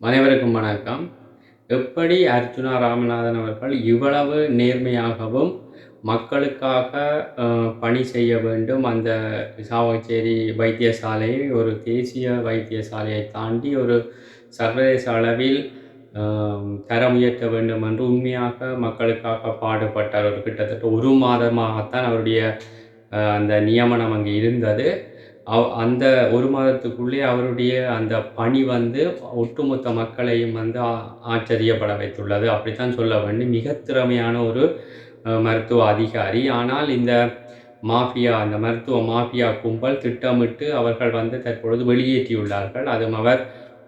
அனைவருக்கும் வணக்கம். எப்படி அர்ஜுனா ராமநாதன் அவர்கள் இவ்வளவு நேர்மையாகவும் மக்களுக்காக பணி செய்ய வேண்டும் அந்த சாவகச்சேரி வைத்தியசாலையை ஒரு தேசிய வைத்தியசாலையை தாண்டி ஒரு சர்வதேச அளவில் தரம் உயர்த்த வேண்டும் என்று உண்மையாக மக்களுக்காக பாடுபட்டார். ஒரு கிட்டத்தட்ட ஒரு மாதமாகத்தான் அவருடைய அந்த நியமனம் அங்கே இருந்தது. அவ் அந்த ஒரு மாதத்துக்குள்ளே அவருடைய அந்த பணி வந்து ஒட்டுமொத்த மக்களையும் வந்து ஆ- ஆச்சரியப்பட வைத்துள்ளது. அப்படித்தான் சொல்ல வேண்டும். மிக திறமையான ஒரு மருத்துவ அதிகாரி. ஆனால் இந்த மாஃபியா அந்த மருத்துவ மாஃபியா கும்பல் திட்டமிட்டு அவர்கள் வந்து தற்பொழுது வெளியேற்றியுள்ளார்கள். அதுவும் அவர்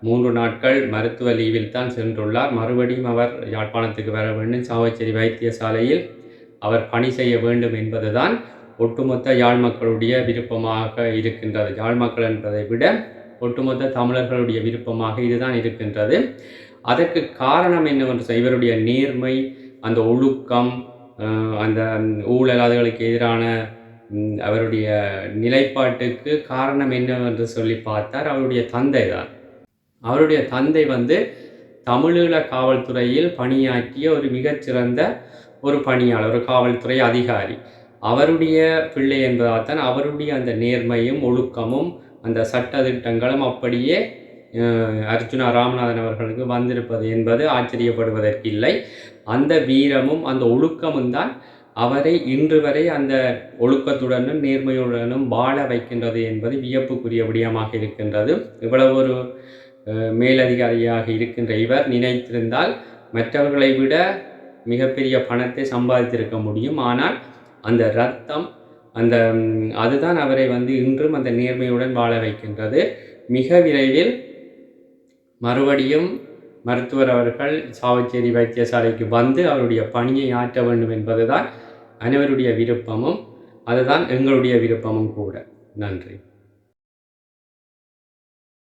மூன்று நாட்கள் மருத்துவ லீவில் தான் சென்றுள்ளார். மறுபடியும் அவர் யாழ்ப்பாணத்துக்கு வர வேண்டும். சாவச்சேரி வைத்தியசாலையில் அவர் பணி செய்ய வேண்டும் என்பதுதான் ஒட்டுமொத்த யாழ் மக்களுடைய விருப்பமாக இருக்கின்றது. யாழ் மக்கள் என்பதை விட ஒட்டுமொத்த தமிழர்களுடைய விருப்பமாக இதுதான் இருக்கின்றது. அதற்கு காரணம் என்னவென்று இவருடைய நேர்மை அந்த ஒழுக்கம் அந்த ஊழலாளர்களுக்கு எதிரான அவருடைய நிலைப்பாட்டுக்கு காரணம் என்னவென்று சொல்லி பார்த்தார். அவருடைய தந்தை தான். அவருடைய தந்தை வந்து தமிழீழ காவல்துறையில் பணியாற்றிய ஒரு மிகச்சிறந்த ஒரு பணியாளர் ஒரு காவல்துறை அதிகாரி. அவருடைய பிள்ளை என்பதால் தான் அவருடைய அந்த நேர்மையும் ஒழுக்கமும் அந்த சட்ட திட்டங்களும் அப்படியே அர்ஜுனா ராமநாதன் அவர்களுக்கு வந்திருப்பது என்பது ஆச்சரியப்படுவதற்கில்லை அந்த வீரமும் அந்த ஒழுக்கமும் தான் அவரை இன்று வரை அந்த ஒழுக்கத்துடனும் நேர்மையுடனும் வாழ வைக்கின்றது என்பது வியப்புக்குரிய விடயமாக இருக்கின்றது. இவ்வளவு ஒரு மேலதிகாரியாக இருக்கின்ற இவர் நினைத்திருந்தால் மற்றவர்களை விட மிகப்பெரிய பணத்தை சம்பாதித்திருக்க முடியும். ஆனால் அந்த ரத்தம் அந்த அதுதான் அவரை வந்து இன்றும் அந்த நேர்மையுடன் வாழ வைக்கின்றது. மிக விரைவில் மறுபடியும் மருத்துவர் அவர்கள் சாவச்சேரி வைத்தியசாலைக்கு வந்து அவருடைய பணியை ஆற்ற வேண்டும் என்பதுதான் அனைவருடைய விருப்பமும் அதுதான் எங்களுடைய விருப்பமும் கூட. நன்றி.